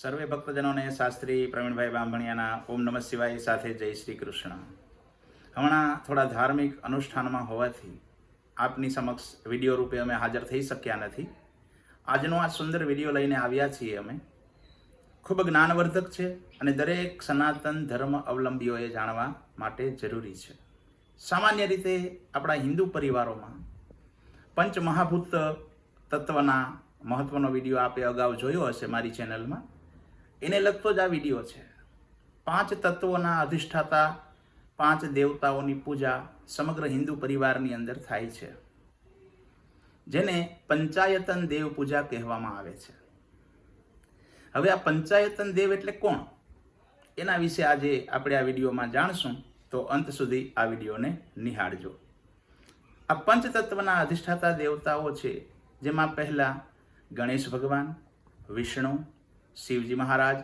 સર્વે ભક્તજનોને શાસ્ત્રી પ્રવીણભાઈ બાંભણિયાના ઓમ નમઃ શિવાય સાથે જય શ્રી કૃષ્ણ. હમણાં થોડા ધાર્મિક અનુષ્ઠાનમાં હોવાથી આપની સમક્ષ વીડિયો રૂપે અમે હાજર થઈ શક્યા નથી. આજનો આ સુંદર વીડિયો લઈને આવ્યા છીએ અમે. ખૂબ જ્ઞાનવર્ધક છે અને દરેક સનાતન ધર્મ અવલંબીઓએ જાણવા માટે જરૂરી છે. સામાન્ય રીતે આપણા હિન્દુ પરિવારોમાં પંચ મહાભૂત તત્વના મહત્વનો વીડિયો આપે અગાઉ જોયો હશે મારી ચેનલમાં. એને લગતો જ આ વીડિયો છે. પાંચ તત્વોના અધિષ્ઠાતા, પાંચ દેવતાઓની પૂજા સમગ્ર હિન્દુ પરિવારની અંદર થાય છે. જેને પંચાયતન દેવ પૂજા કહેવામાં આવે છે. હવે આ પંચાયતન દેવ એટલે કોણ? એના વિશે આજે આપણે આ વિડીયોમાં જાણશું, તો અંત સુધી આ વિડીયોને નિહાળજો. આ પંચતત્વના અધિષ્ઠાતા દેવતાઓ છે, જેમાં પહેલા ગણેશ ભગવાન, વિષ્ણુ શિવજી મહારાજ,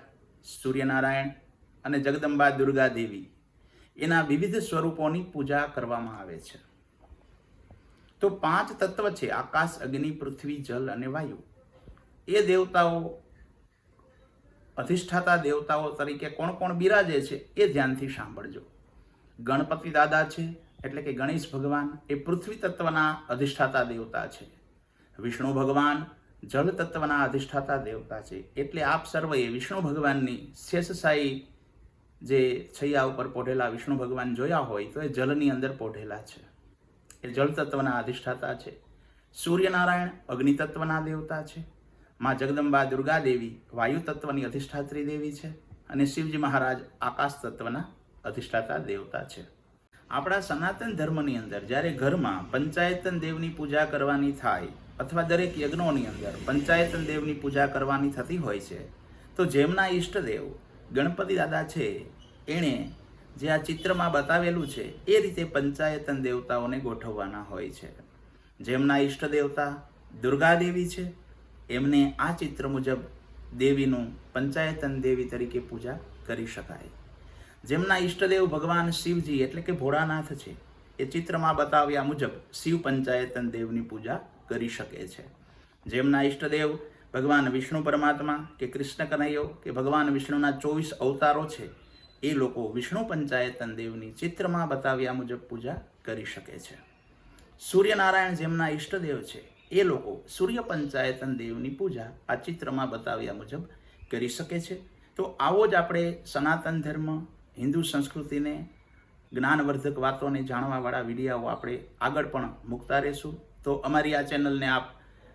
સૂર્યનારાયણ અને જગદંબા દુર્ગા દેવી એના વિવિધ સ્વરૂપોની પૂજા કરવામાં આવે છે. તો પાંચ તત્વ છે, આકાશ, અગ્નિ, પૃથ્વી, જલ અને વાયુ. એ દેવતાઓ, અધિષ્ઠાતા દેવતાઓ તરીકે કોણ કોણ બિરાજે છે એ ધ્યાનથી સાંભળજો. ગણપતિ દાદા છે, એટલે કે ગણેશ ભગવાન એ પૃથ્વી તત્વના અધિષ્ઠાતા દેવતા છે. વિષ્ણુ ભગવાન જળ તત્વના અધિષ્ઠાતા દેવતા છે. એટલે આપ સર્વએ વિષ્ણુ ભગવાનની શેષશાહી જે છૈયા ઉપર પોઢેલા વિષ્ણુ ભગવાન જોયા હોય તો એ જલની અંદર પોઢેલા છે. એ જળ તત્વના અધિષ્ઠાતા છે. સૂર્યનારાયણ અગ્નિ તત્વના દેવતા છે. માં જગદંબા દુર્ગા દેવી વાયુ તત્વની અધિષ્ઠાત્રી દેવી છે અને શિવજી મહારાજ આકાશ તત્વના અધિષ્ઠાતા દેવતા છે. આપણા સનાતન ધર્મની અંદર જ્યારે ઘરમાં પંચાયતન દેવની પૂજા કરવાની થાય અથવા દરેક યજ્ઞોની અંદર પંચાયતન દેવની પૂજા કરવાની થતી હોય છે. તો જેમના ઈષ્ટદેવ ગણપતિ દાદા છે, એણે જે આ ચિત્રમાં બતાવેલું છે, એ રીતે પંચાયતન દેવતાઓને ગોઠવવાના હોય છે. જેમના ઈષ્ટ દેવતા દુર્ગાદેવી છે, એમને આ ચિત્ર મુજબ દેવીનું પંચાયતન દેવી તરીકે પૂજા કરી શકાય. જેમના ઈષ્ટદેવ ભગવાન શિવજી એટલે કે ભોળાનાથ છે, એ ચિત્રમાં બતાવ્યા મુજબ શિવ પંચાયતન દેવની પૂજા કરી શકે છે. જેમના ઈષ્ટદેવ ભગવાન વિષ્ણુ પરમાત્મા કે કૃષ્ણ કનૈયો કે ભગવાન વિષ્ણુના ચોવીસ અવતારો છે, એ લોકો વિષ્ણુ પંચાયતન દેવની ચિત્રમાં બતાવ્યા મુજબ પૂજા કરી શકે છે. સૂર્યનારાયણ જેમના ઈષ્ટદેવ છે, એ લોકો સૂર્ય પંચાયતન દેવની પૂજા આ ચિત્રમાં બતાવ્યા મુજબ કરી શકે છે. તો આવો જ આપણે સનાતન ધર્મ, હિન્દુ સંસ્કૃતિને જ્ઞાનવર્ધક વાતોને જાણવાવાળા વિડીયાઓ આપણે આગળ પણ મૂકતા રહેશું. તો અમારી આ ચેનલને આપ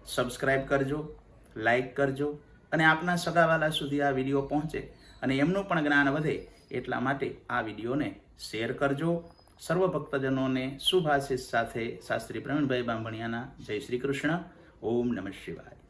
સબસ્ક્રાઈબ કરજો લાઈક કરજો અને આપના સગાવાલા સુધી આ વીડિયો પહોંચે અને એમનું પણ જ્ઞાન વધે એટલા માટે આ વિડીયોને શેર કરજો. સર્વ ભક્તજનોને શુભ આશીષ સાથે શાસ્ત્રી પ્રવીણભાઈ બાંભણિયાના જય શ્રી કૃષ્ણ. ઓમ નમઃ શિવાય.